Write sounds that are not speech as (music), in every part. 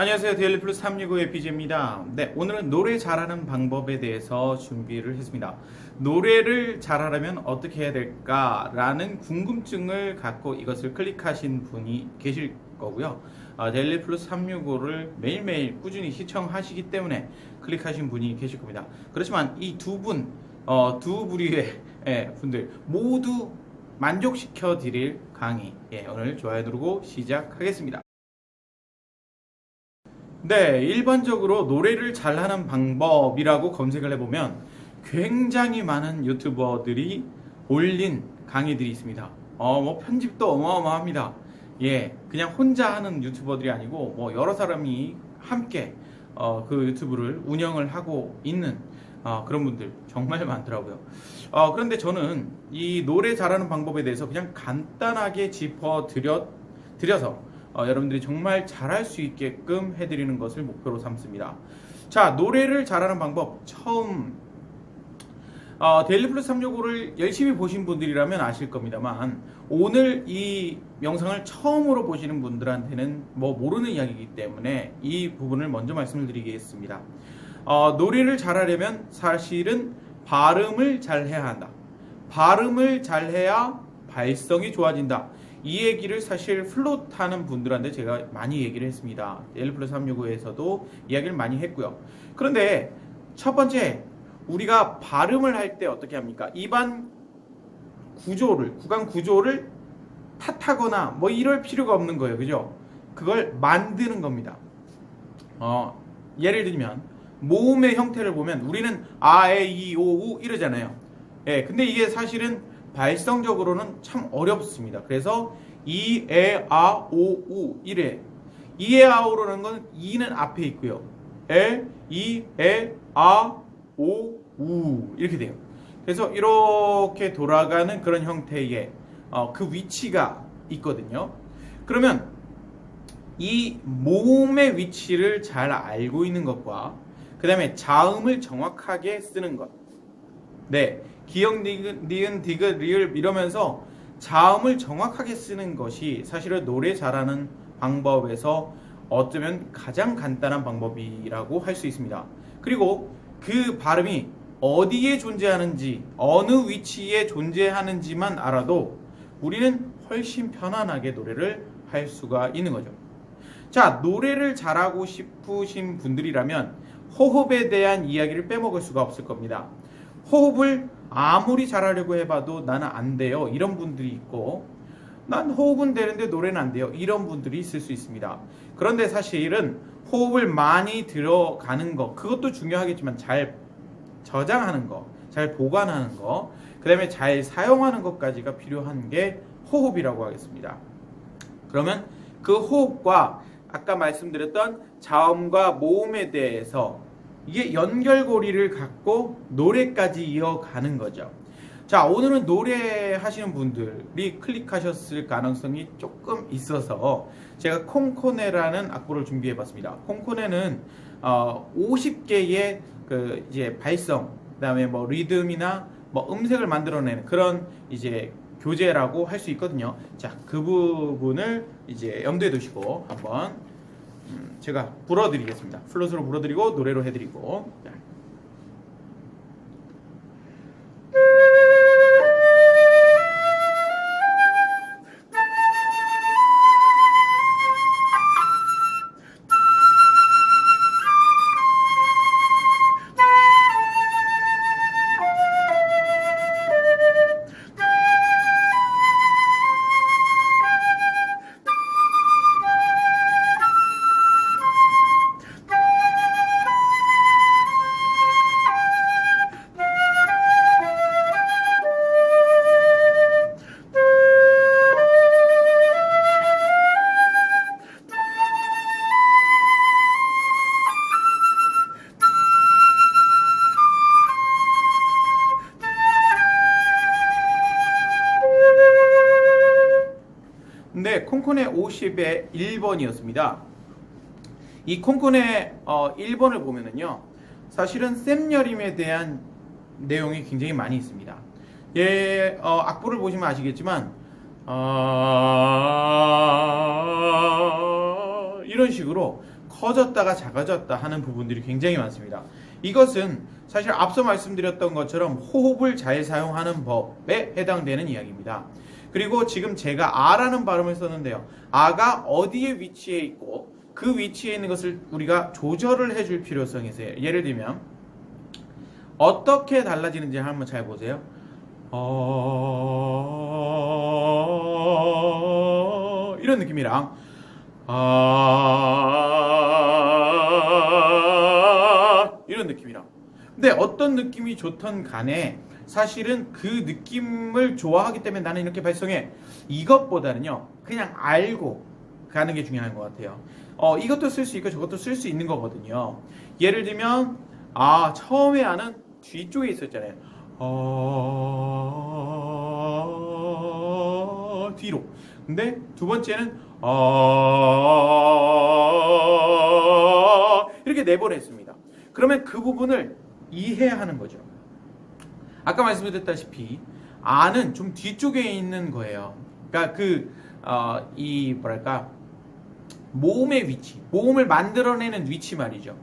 안녕하세요. 데일리 플러스 365의 BJ입니다. 네, 오늘은 노래 잘하는 방법에 대해서 준비를 했습니다. 노래를 잘하려면 어떻게 해야 될까라는 궁금증을 갖고 이것을 클릭하신 분이 계실 거고요. 어, 데일리 플러스 365를 매일매일 꾸준히 시청하시기 때문에 클릭하신 분이 계실 겁니다. 그렇지만 이 두 분, 어, 두 부류의 예, 분들 모두 만족시켜 드릴 강의. 예, 오늘 좋아요 누르고 시작하겠습니다. 네, 일반적으로 노래를 잘하는 방법이라고 검색을 해보면 굉장히 많은 유튜버들이 올린 강의들이 있습니다. 어, 뭐 편집도 어마어마합니다. 예, 그냥 혼자 하는 유튜버들이 아니고 뭐 여러 사람이 함께 어, 그 유튜브를 운영을 하고 있는 어, 그런 분들 정말 (laughs) 많더라고요. 어, 그런데 저는 이 노래 잘하는 방법에 대해서 그냥 간단하게 짚어 드려, 드려서 어, 여러분들이 정말 잘할 수 있게끔 해드리는 것을 목표로 삼습니다. 자, 노래를 잘하는 방법 처음 어, 데일리 플러스 365를 열심히 보신 분들이라면 아실 겁니다만 오늘 이 영상을 처음으로 보시는 분들한테는 뭐 모르는 이야기이기 때문에 이 부분을 먼저 말씀을 드리겠습니다. 어, 노래를 잘하려면 사실은 발음을 잘 해야 한다. 발음을 잘 해야 발성이 좋아진다. 이 얘기를 사실 플롯 하는 분들한테 제가 많이 얘기를 했습니다. 1 플러스 365에서도 이야기를 많이 했고요. 그런데 첫 번째, 우리가 발음을 할 때 어떻게 합니까? 입안 구조를, 구강 구조를 탓하거나 뭐 이럴 필요가 없는 거예요. 그죠? 그걸 만드는 겁니다. 어, 예를 들면, 모음의 형태를 보면 우리는 아, 에, 이, 오, 우 이러잖아요. 예, 근데 이게 사실은 발성적으로는 참 어렵습니다. 그래서 이, 에, 아, 오, 우 이래. 이에 아오라는 건 이는 앞에 있고요. 에, 이, 에, 아, 오, 우 이렇게 돼요. 그래서 이렇게 돌아가는 그런 형태의 어, 그 위치가 있거든요. 그러면 이 모음의 위치를 잘 알고 있는 것과 그 다음에 자음을 정확하게 쓰는 것. 네. 기역, 니은, 니은, 디귿, 리을 이러면서 자음을 정확하게 쓰는 것이 사실은 노래 잘하는 방법에서 어쩌면 가장 간단한 방법이라고 할 수 있습니다. 그리고 그 발음이 어디에 존재하는지, 어느 위치에 존재하는지만 알아도 우리는 훨씬 편안하게 노래를 할 수가 있는 거죠. 자, 노래를 잘하고 싶으신 분들이라면 호흡에 대한 이야기를 빼먹을 수가 없을 겁니다. 호흡을 아무리 잘하려고 해봐도 나는 안 돼요. 이런 분들이 있고, 난 호흡은 되는데 노래는 안 돼요. 이런 분들이 있을 수 있습니다. 그런데 사실은 호흡을 많이 들어가는 거, 그것도 중요하겠지만 잘 저장하는 거, 잘 보관하는 거, 그 다음에 잘 사용하는 것까지가 필요한 게 호흡이라고 하겠습니다. 그러면 그 호흡과 아까 말씀드렸던 자음과 모음에 대해서 이게 연결고리를 갖고 노래까지 이어가는 거죠. 자, 오늘은 노래 하시는 분들이 클릭하셨을 가능성이 조금 있어서 제가 콩코네라는 악보를 준비해 봤습니다. 콩코네는 어, 50개의 그 이제 발성, 그다음에 뭐 리듬이나 뭐 음색을 만들어내는 그런 이제 교재라고 할 수 있거든요. 자, 그 부분을 이제 염두에 두시고 한번 음, 제가 불어드리겠습니다. 플롯으로 불어드리고 노래로 해드리고. 160의 1번이었습니다. 이 콩콘의 어, 1번을 보면은요. 사실은 샘여림에 대한 내용이 굉장히 많이 있습니다. 예, 어, 악보를 보시면 아시겠지만 아... 이런 식으로 커졌다가 작아졌다 하는 부분들이 굉장히 많습니다. 이것은 사실 앞서 말씀드렸던 것처럼 호흡을 잘 사용하는 법에 해당되는 이야기입니다. 그리고 지금 제가 아라는 발음을 썼는데요. 아가 어디에 위치해 있고 그 위치에 있는 것을 우리가 조절을 해줄 필요성이 있어요. 예를 들면 어떻게 달라지는지 한번 잘 보세요. 어... 이런 느낌이랑 아... 이런 느낌이랑 근데 어떤 느낌이 좋던 간에 사실은 그 느낌을 좋아하기 때문에 나는 이렇게 발성해. 이것보다는요 그냥 알고 가는 게 중요한 것 같아요. 어 이것도 쓸 수 있고 저것도 쓸 수 있는 거거든요. 예를 들면 아 처음에 아는 뒤쪽에 있었잖아요. 어... 뒤로. 근데 두 번째는 어... 이렇게 내보냈습니다. 그러면 그 부분을 이해하는 거죠 아까 말씀드렸다시피 아는 좀 뒤쪽에 있는 거예요. 그러니까 그 어, 이 뭐랄까 모음의 위치, 모음을 만들어내는 위치 말이죠.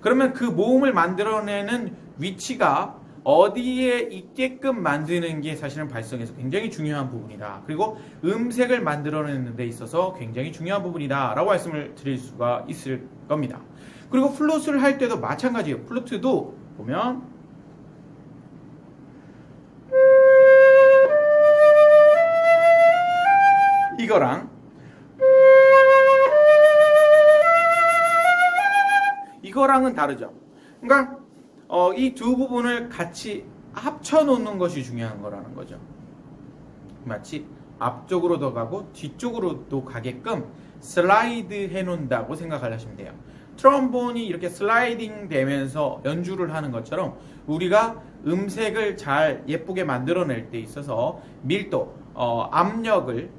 그러면 그 모음을 만들어내는 위치가 어디에 있게끔 만드는 게 사실은 발성에서 굉장히 중요한 부분이다. 그리고 음색을 만들어내는 데 있어서 굉장히 중요한 부분이다 라고 말씀을 드릴 수가 있을 겁니다. 그리고 플루트를 할 때도 마찬가지예요. 플루트도 보면 이거랑 이거랑은 다르죠. 그러니까 어, 이 두 부분을 같이 합쳐 놓는 것이 중요한 거라는 거죠. 마치 앞쪽으로도 가고 뒤쪽으로도 가게끔 슬라이드 해 놓는다고 생각하시면 돼요. 트럼본이 이렇게 슬라이딩 되면서 연주를 하는 것처럼 우리가 음색을 잘 예쁘게 만들어낼 때 있어서 밀도, 어, 압력을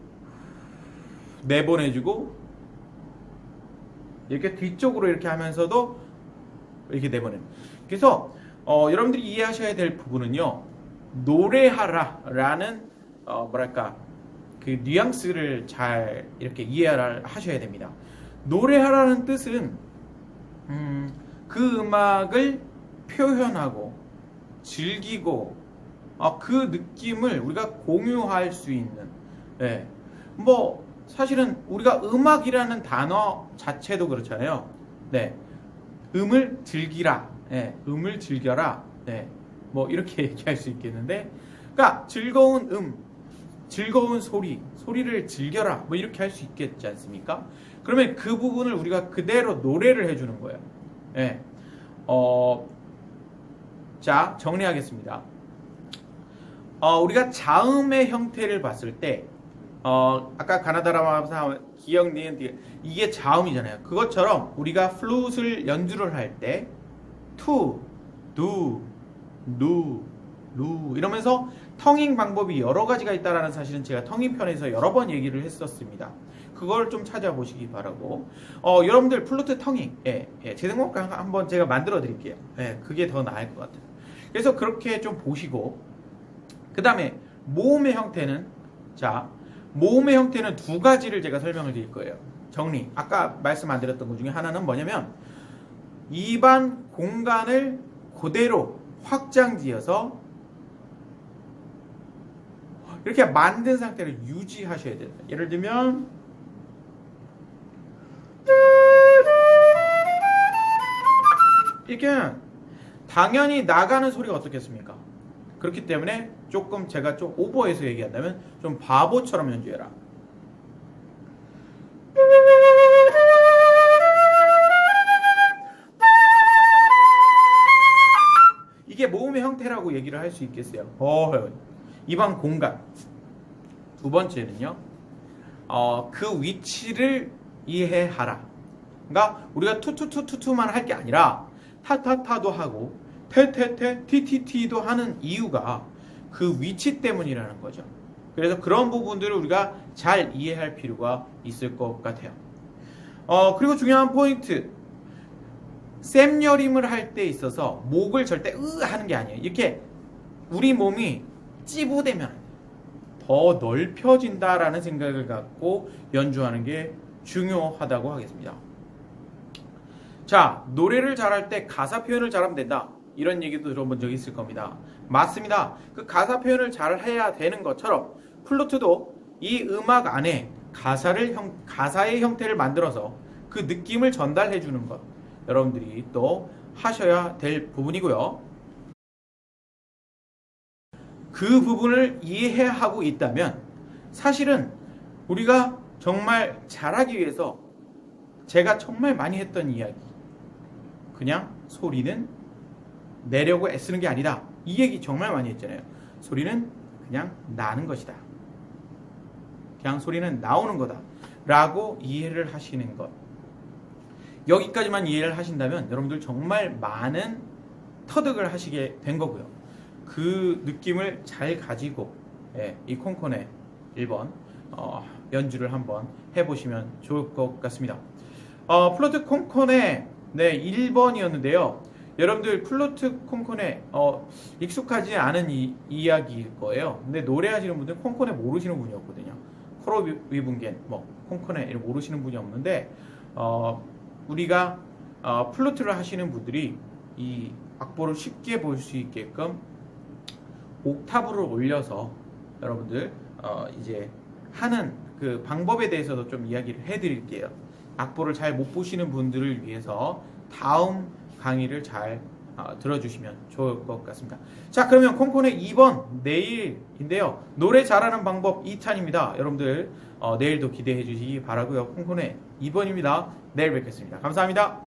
내보내주고 이렇게 뒤쪽으로 이렇게 하면서도 이렇게 내보내는. 그래서 어, 여러분들이 이해하셔야 될 부분은요. 노래하라라는 어, 뭐랄까 그 뉘앙스를 잘 이렇게 이해하셔야 됩니다. 노래하라는 뜻은 음, 그 음악을 표현하고 즐기고 어, 그 느낌을 우리가 공유할 수 있는 예. 뭐 사실은 우리가 음악이라는 단어 자체도 그렇잖아요. 네. 음을 즐기라. 네. 음을 즐겨라. 네. 뭐 이렇게 (laughs) 얘기할 수 있겠는데 그러니까 즐거운 음, 즐거운 소리, 소리를 즐겨라. 뭐 이렇게 할 수 있겠지 않습니까? 그러면 그 부분을 우리가 그대로 노래를 해 주는 거예요. 네. 어 자, 정리하겠습니다. 어, 우리가 자음의 형태를 봤을 때 어, 아까 가나다라마사 기억 니은 뒤 이게 자음이잖아요. 그것처럼 우리가 플룻을 연주를 할 때 투, 두, 누, 루 이러면서 텅잉 방법이 여러 가지가 있다라는 사실은 제가 텅잉 편에서 여러 번 얘기를 했었습니다. 그걸 좀 찾아보시기 바라고. 어, 여러분들 플루트 텅잉, 예, 예, 재생곡 한번 제가 만들어 드릴게요. 예, 그게 더 나을 것 같아요. 그래서 그렇게 좀 보시고, 그 다음에 모음의 형태는, 자, 모음의 형태는 두 가지를 제가 설명을 드릴 거예요. 정리. 아까 말씀 안 드렸던 것 중에 하나는 뭐냐면 입안 공간을 그대로 확장지어서 이렇게 만든 상태를 유지하셔야 됩니다. 예를 들면 이게 당연히 나가는 소리가 어떻겠습니까? 그렇기 때문에 조금 제가 좀 오버해서 얘기한다면 좀 바보처럼 연주해라. 이게 모음의 형태라고 얘기를 할 수 있겠어요. 어, 이방 공간. 두 번째는요. 어, 그 위치를 이해하라. 그러니까 우리가 투투투투투만 할 게 아니라 타타타도 하고 테테테 티티티도 하는 이유가 그 위치 때문이라는 거죠. 그래서 그런 부분들을 우리가 잘 이해할 필요가 있을 것 같아요. 어, 그리고 중요한 포인트. 샘여림을 할 때 있어서 목을 절대 으 하는 게 아니에요. 이렇게 우리 몸이 찌부되면 더 넓혀진다라는 생각을 갖고 연주하는 게 중요하다고 하겠습니다. 자, 노래를 잘할 때 가사 표현을 잘하면 된다. 이런 얘기도 들어본 적이 있을 겁니다. 맞습니다. 그 가사 표현을 잘 해야 되는 것처럼 플루트도 이 음악 안에 가사를 형, 가사의 형태를 만들어서 그 느낌을 전달해 주는 것. 여러분들이 또 하셔야 될 부분이고요. 그 부분을 이해하고 있다면 사실은 우리가 정말 잘하기 위해서 제가 정말 많이 했던 이야기 그냥 소리는 내려고 애쓰는 게 아니다. 이 얘기 정말 많이 했잖아요. 소리는 그냥 나는 것이다. 그냥 소리는 나오는 거다. 라고 이해를 하시는 것. 여기까지만 이해를 하신다면 여러분들 정말 많은 터득을 하시게 된 거고요. 그 느낌을 잘 가지고 예, 이 콩콘의 1번 어, 연주를 한번 해보시면 좋을 것 같습니다. 어, 플루트 콩콘의 네, 1번이었는데요. 여러분들 플루트 콩콘에 어, 익숙하지 않은 이, 이야기일 거예요. 근데 노래하시는 분들 콩콘에 모르시는 분이 없거든요. 코로 위- 위분겐, 뭐 콩콘에 모르시는 분이 없는데 어, 우리가 어, 플루트를 하시는 분들이 이 악보를 쉽게 볼 수 있게끔 옥타브를 올려서 여러분들 어, 이제 하는 그 방법에 대해서도 좀 이야기를 해드릴게요. 악보를 잘 못 보시는 분들을 위해서 다음 강의를 잘 어, 들어주시면 좋을 것 같습니다. 자, 그러면 콩콘의 2번 내일인데요. 노래 잘하는 방법 2탄입니다. 여러분들 어, 내일도 기대해 주시기 바라고요. 콩콘의 2번입니다. 내일 뵙겠습니다. 감사합니다.